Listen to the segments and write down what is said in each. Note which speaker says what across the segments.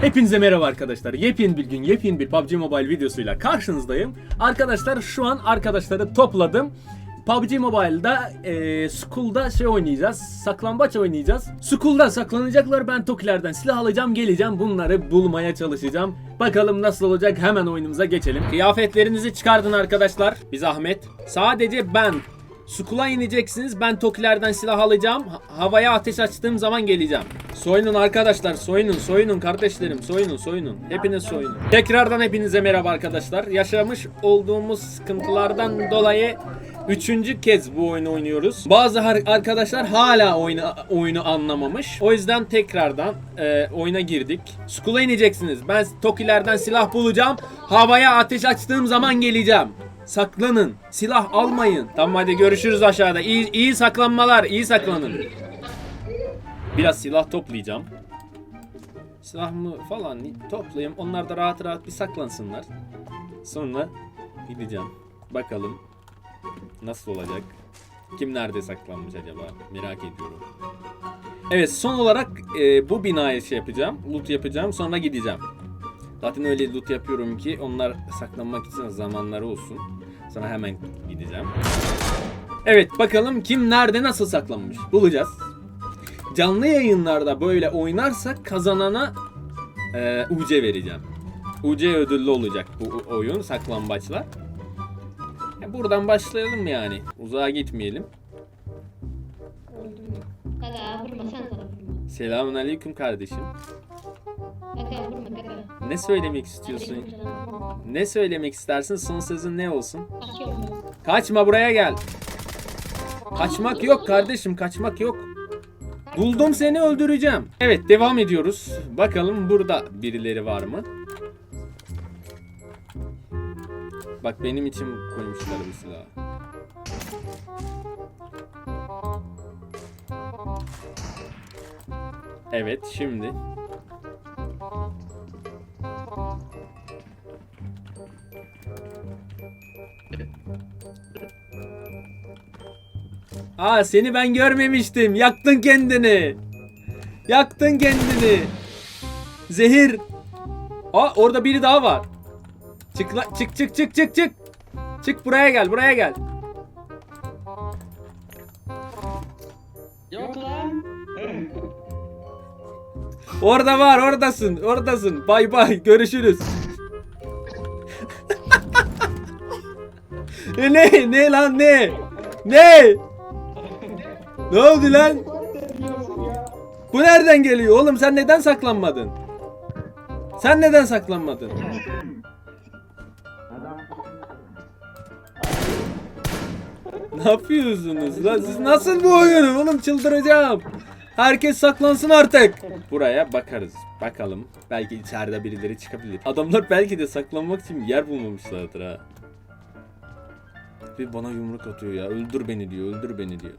Speaker 1: Hepinize merhaba arkadaşlar. Yepyeni bir gün, yepyeni bir PUBG Mobile videosuyla karşınızdayım. Arkadaşlar şu an arkadaşları topladım. PUBG Mobile'da e, School'da şey oynayacağız. Saklambaç oynayacağız. School'da saklanacaklar. Ben Tokilerden silah alacağım, geleceğim. Bunları bulmaya çalışacağım. Bakalım nasıl olacak. Hemen oyunumuza geçelim. Kıyafetlerinizi çıkardın arkadaşlar. Bir zahmet. Sadece ben School'a ineceksiniz. Ben Tokilerden silah alacağım. Ha- havaya ateş açtığım zaman geleceğim. Soyunun arkadaşlar. Soyunun, soyunun kardeşlerim. Soyunun, soyunun. Hepiniz soyunun. Tekrardan hepinize merhaba arkadaşlar. Yaşamış olduğumuz sıkıntılardan dolayı Üçüncü kez bu oyunu oynuyoruz. Bazı arkadaşlar hala oyunu, oyunu anlamamış. O yüzden tekrardan e, oyuna girdik. School'a ineceksiniz. Ben Tokilerden silah bulacağım. Havaya ateş açtığım zaman geleceğim. Saklanın. Silah almayın. Tamam hadi görüşürüz aşağıda. İyi, iyi saklanmalar. iyi saklanın. Biraz silah toplayacağım. Silahımı falan toplayayım. Onlar da rahat rahat bir saklansınlar. Sonra gideceğim. Bakalım nasıl olacak? Kim nerede saklanmış acaba? Merak ediyorum. Evet son olarak e, bu binaya şey yapacağım. Loot yapacağım sonra gideceğim. Zaten öyle loot yapıyorum ki onlar saklanmak için zamanları olsun. Sonra hemen gideceğim. Evet bakalım kim nerede nasıl saklanmış. Bulacağız. Canlı yayınlarda böyle oynarsak kazanana e, UC vereceğim. UC ödüllü olacak bu oyun saklambaçlar. Ya buradan başlayalım yani. Uzağa gitmeyelim.
Speaker 2: Sana.
Speaker 1: Selamun aleyküm kardeşim. Ne söylemek istiyorsun? Ne söylemek istersin? Son sözün ne olsun? Kaçma buraya gel. Kaçmak yok kardeşim, kaçmak yok. Buldum seni öldüreceğim. Evet, devam ediyoruz. Bakalım burada birileri var mı? Bak benim için koymuşlar bu silahı. Evet, şimdi. Aa seni ben görmemiştim. Yaktın kendini. Yaktın kendini. Zehir. Aa orada biri daha var. Çık la- çık çık çık çık çık. Çık buraya gel buraya gel.
Speaker 3: Yok lan.
Speaker 1: Orada var oradasın oradasın. Bay bay görüşürüz. E, ne ne lan ne? Ne? Ne oldu lan? Bu nereden geliyor oğlum sen neden saklanmadın? Sen neden saklanmadın? Ne yapıyorsunuz lan? Siz nasıl bu oyunu? Oğlum çıldıracağım. Herkes saklansın artık. Buraya bakarız. Bakalım. Belki içeride birileri çıkabilir. Adamlar belki de saklanmak için yer bulmamışlardır ha. Bir bana yumruk atıyor ya. Öldür beni diyor. Öldür beni diyor.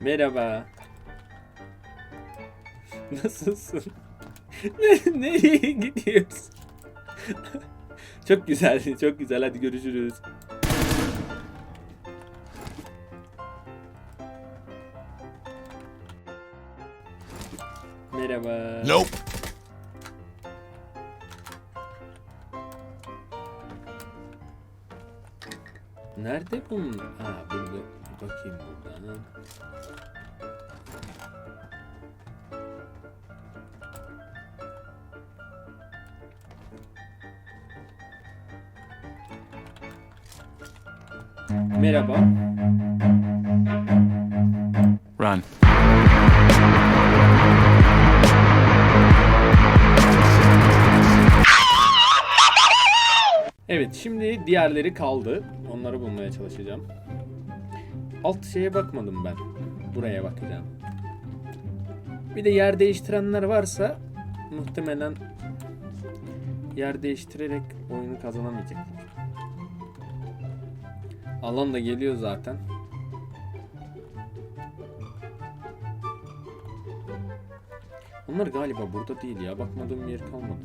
Speaker 1: Merhaba. Nasılsın? Ne- Nereye gidiyorsun? çok güzel, çok güzel. Hadi görüşürüz. Merhaba.
Speaker 4: Nope.
Speaker 1: Nerede bunun? Ha burada. Bakayım buradan. Merhaba.
Speaker 4: Run.
Speaker 1: Evet şimdi diğerleri kaldı. Onları bulmaya çalışacağım. Alt şeye bakmadım ben. Buraya bakacağım. Bir de yer değiştirenler varsa muhtemelen yer değiştirerek oyunu kazanamayacaklar. Alan da geliyor zaten. Onlar galiba burada değil ya. Bakmadığım yer kalmadı.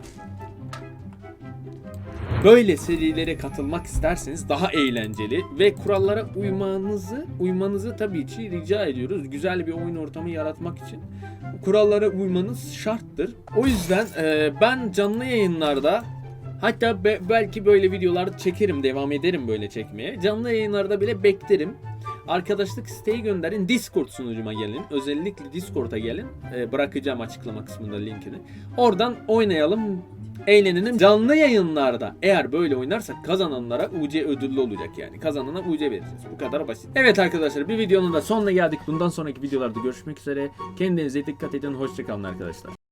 Speaker 1: Böyle serilere katılmak isterseniz daha eğlenceli ve kurallara uymanızı uymanızı tabii ki rica ediyoruz. Güzel bir oyun ortamı yaratmak için kurallara uymanız şarttır. O yüzden e, ben canlı yayınlarda hatta be- belki böyle videolar çekerim, devam ederim böyle çekmeye. Canlı yayınlarda bile beklerim. Arkadaşlık isteği gönderin. Discord sunucuma gelin. Özellikle Discord'a gelin. E, bırakacağım açıklama kısmında linkini. Oradan oynayalım. Eğlenelim. Canlı yayınlarda eğer böyle oynarsak kazananlara UC ödüllü olacak yani. Kazanana UC vereceğiz. Bu kadar basit. Evet arkadaşlar bir videonun da sonuna geldik. Bundan sonraki videolarda görüşmek üzere. Kendinize dikkat edin. Hoşçakalın arkadaşlar.